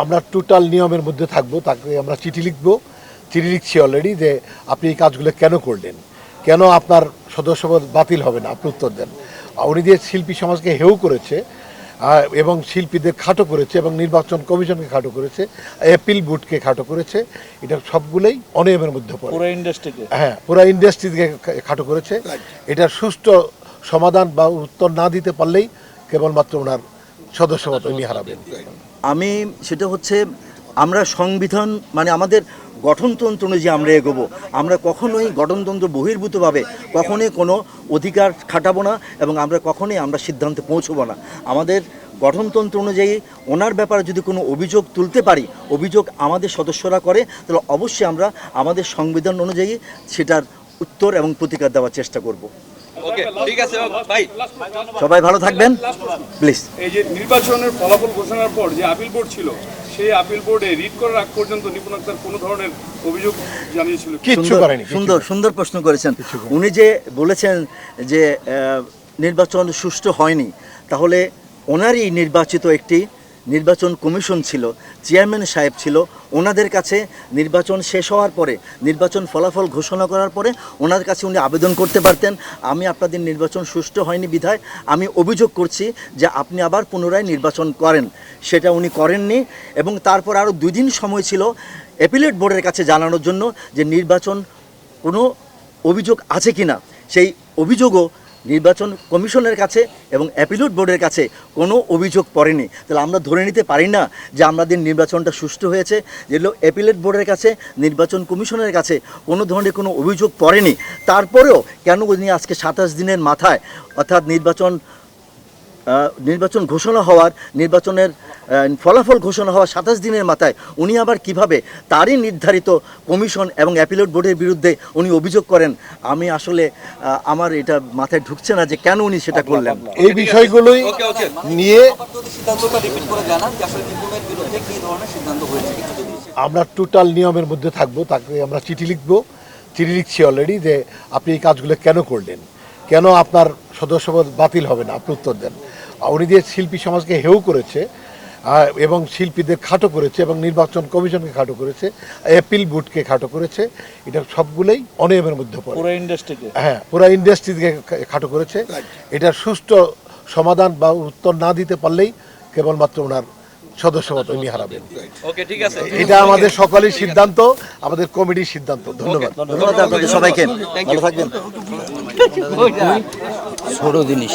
আমরা টোটাল নিয়মের মধ্যে থাকব তাকে আমরা চিঠি লিখব। চিঠি লিখছি অলরেডি যে আপনি এই কাজগুলো কেন করলেন? কেন আপনার সদস্যপদ বাতিল হবে না? আপনি উত্তর দেন। উনি যে শিল্পী সমাজকে হেউ করেছে এবং শিল্পীদের খাটো করেছে এবং নির্বাচন কমিশনকে খাটো করেছে অ্যাপিল বোর্ডকে খাটো করেছে এটা সবগুলোই অনিয়মের মধ্যে পড়ে। পুরো ইন্ডাস্ট্রিকে হ্যাঁ পুরো ইন্ডাস্ট্রিকে খাটো করেছে। এটার সুষ্ঠু সমাধান বা উত্তর না দিতে পারলেই কেবলমাত্র ওনার সদস্যপদ উনি হারাবেন। আমি সেটা হচ্ছে আমরা সংবিধান মানে আমাদের গঠনতন্ত্র অনুযায়ী আমরা এগোবো। আমরা কখনোই গঠনতন্ত্র বহির্ভূতভাবে কখনোই কোনো অধিকার খাটাবো না এবং আমরা কখনোই আমরা সিদ্ধান্তে পৌঁছবো না। আমাদের গঠনতন্ত্র অনুযায়ী ওনার ব্যাপারে যদি কোনো অভিযোগ তুলতে পারি, অভিযোগ আমাদের সদস্যরা করে, তাহলে অবশ্যই আমরা আমাদের সংবিধান অনুযায়ী সেটার উত্তর এবং প্রতিকার দেওয়ার চেষ্টা করব। ওকে ঠিক আছে ভাই সবাই ভালো থাকবেন। প্লিজ এই যে নির্বাচনের ফলাফল ঘোষণার পর যে আপিল বোর্ড ছিল সেই আপিল বোর্ডে রিট করার আগ পর্যন্ত নিপুণ আক্তার কোনো ধরনের অভিযোগ জানিয়েছিল কি? কিচ্ছু সুন্দর- করেনি সুন্দর সুন্দর প্রশ্ন করেছেন। উনি যে বলেছেন যে নির্বাচন সুষ্ঠু হয়নি তাহলে ওনারই নির্বাচিত একটি নির্বাচন কমিশন ছিল, চেয়ারম্যান সাহেব ছিল, ওনাদের কাছে নির্বাচন শেষ হওয়ার পরে, নির্বাচন ফলাফল ঘোষণা করার পরে ওনার কাছে উনি আবেদন করতে পারতেন, আমি আপনাদের নির্বাচন সুষ্ঠু হয়নি বিধায়, আমি অভিযোগ করছি যে আপনি আবার পুনরায় নির্বাচন করেন। সেটা উনি করেননি এবং তারপর আরও দুই দিন সময় ছিল অ্যাপিলেট বোর্ডের কাছে জানানোর জন্য যে নির্বাচন কোনো অভিযোগ আছে কিনা। সেই অভিযোগও নির্বাচন কমিশনের কাছে এবং অ্যাপিলুট বোর্ডের কাছে কোনো অভিযোগ পড়েনি। তাহলে আমরা ধরে নিতে পারি না যে আমাদের নির্বাচনটা সুষ্ঠু হয়েছে যেগুলো অ্যাপিলেট বোর্ডের কাছে, নির্বাচন কমিশনের কাছে কোনো ধরনের কোনো অভিযোগ পড়েনি। তারপরেও কেন উনি আজকে সাতাশ দিনের মাথায় অর্থাৎ নির্বাচন নির্বাচন ঘোষণা হওয়ার, নির্বাচনের ফলাফল ঘোষণা হওয়ার সাতাশ দিনের মাথায় উনি আবার কীভাবে তারই নির্ধারিত কমিশন এবং অ্যাপিলেট বোর্ডের বিরুদ্ধে উনি অভিযোগ করেন, আমি আসলে আমার এটা মাথায় ঢুকছে না যে কেন উনি সেটা করলেন। এই বিষয়গুলোই নিয়ে আমরা টোটাল নিয়মের মধ্যে থাকব, তাকে আমরা চিঠি লিখব। চিঠি লিখছি অলরেডি যে আপনি এই কাজগুলো কেন করলেন? কেন আপনার সদস্যপদ বাতিল হবে না? আপনি উত্তর দেন। উনি যে শিল্পী সমাজকে হেউ করেছে এবং শিল্পীদের খাটো করেছে এবং নির্বাচন কমিশনকে খাটো করেছে অ্যাপিল বুটকে খাটো করেছে এটা সবগুলোই অনিয়মের মধ্যে পড়ে। পুরো ইন্ডাস্ট্রিকে হ্যাঁ পুরো ইন্ডাস্ট্রিকে খাটো করেছে। এটার সুষ্ঠু সমাধান বা উত্তর না দিতে পারলেই কেবলমাত্র ওনার সদস্যপদ উনি হারাবেন। ওকে ঠিক আছে। এটা আমাদের সকলের সিদ্ধান্ত আমাদের কমিটির সিদ্ধান্ত। ধন্যবাদ। ধন্যবাদ। আপনাদের সবাইকে। ভালো থাকবেন। ছোট জিনিস।